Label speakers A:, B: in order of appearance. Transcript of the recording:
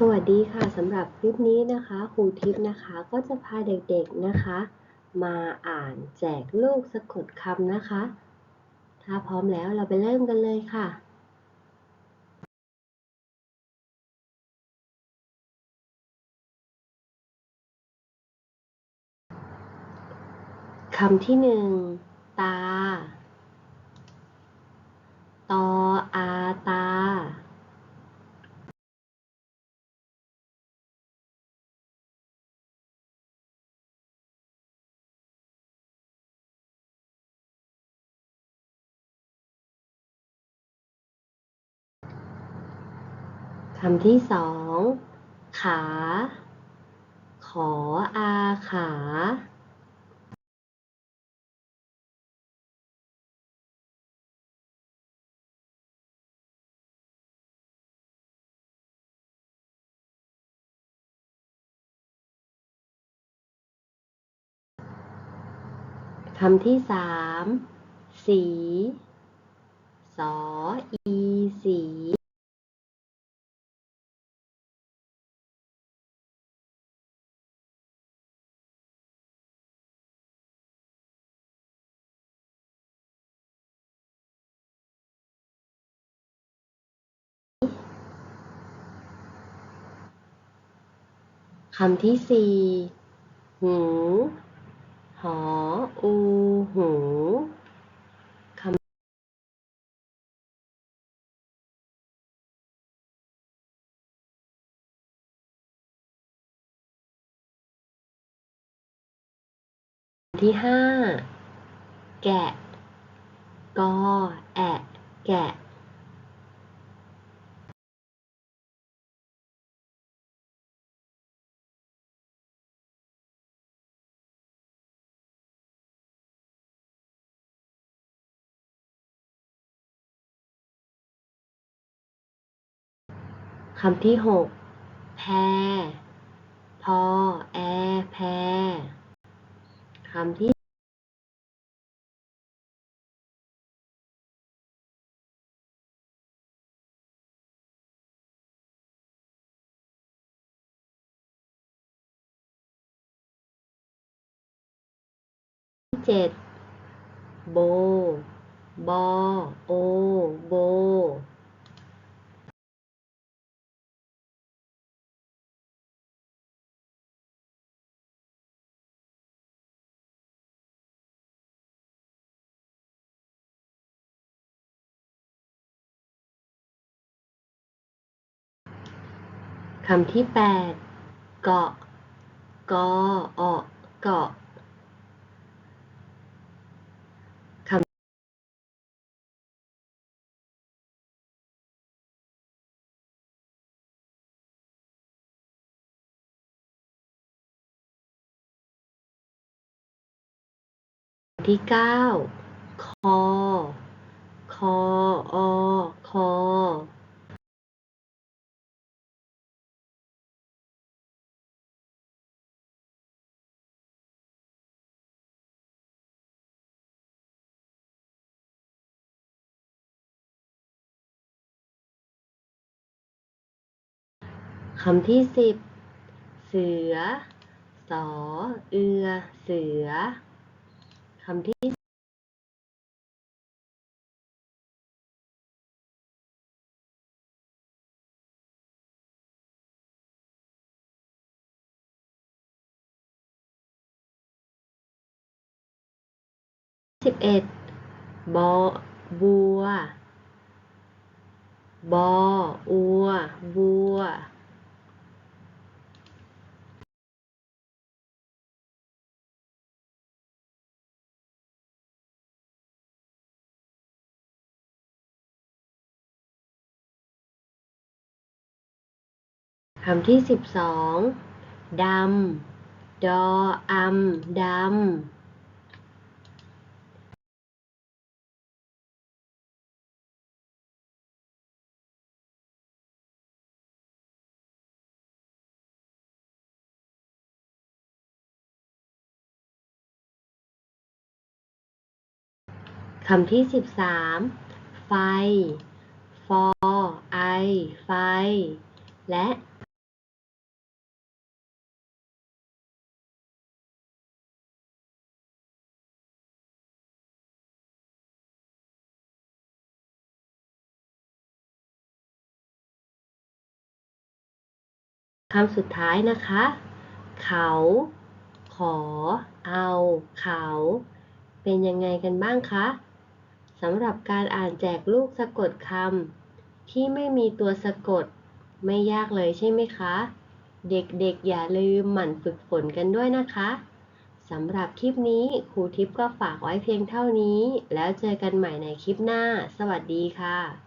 A: สวัสดีค่ะสำหรับคลิปนี้นะคะครูทิพย์นะคะก็จะพาเด็กๆนะคะ มาอ่านแจกลูกสะกดคำนะคะ ถ้าพร้อมแล้วเราไปเริ่มกันเลยค่ะ คำที่หนึ่งตา ตออาตา คำที่สองขา ขออาขา คำที่สาม สี สออีสี คำที่สี่หูหออูหูคำที่ห้าแกะกอแอะแกะ คำที่หกแพรพอแอแพรคำที่เจ็ดโบบอโอโบ คำที่แปดเกาะกออเกาะคำที่เก้า คำที่สิบเสือ สอ เอือ เสือ คำที่สิบเอ็ดบอบัว บอ อัว บัว คำที่สิบสองดำดออำดำคำที่สิบสามไฟ ฟอ ไอ ไฟ และ คำสุดท้ายนะคะ เขา ขอ เอา เขา เป็นยังไงกันบ้างคะสำหรับการอ่านแจกลูกสะกดคำที่ไม่มีตัวสะกด ไม่ยากเลยใช่ไหมคะ เด็กๆอย่าลืมหมั่นฝึกฝนกันด้วยนะคะสำหรับคลิปนี้ครูทิพย์ก็ฝากไว้เพียงเท่านี้ แล้วเจอกันใหม่ในคลิปหน้า สวัสดีค่ะ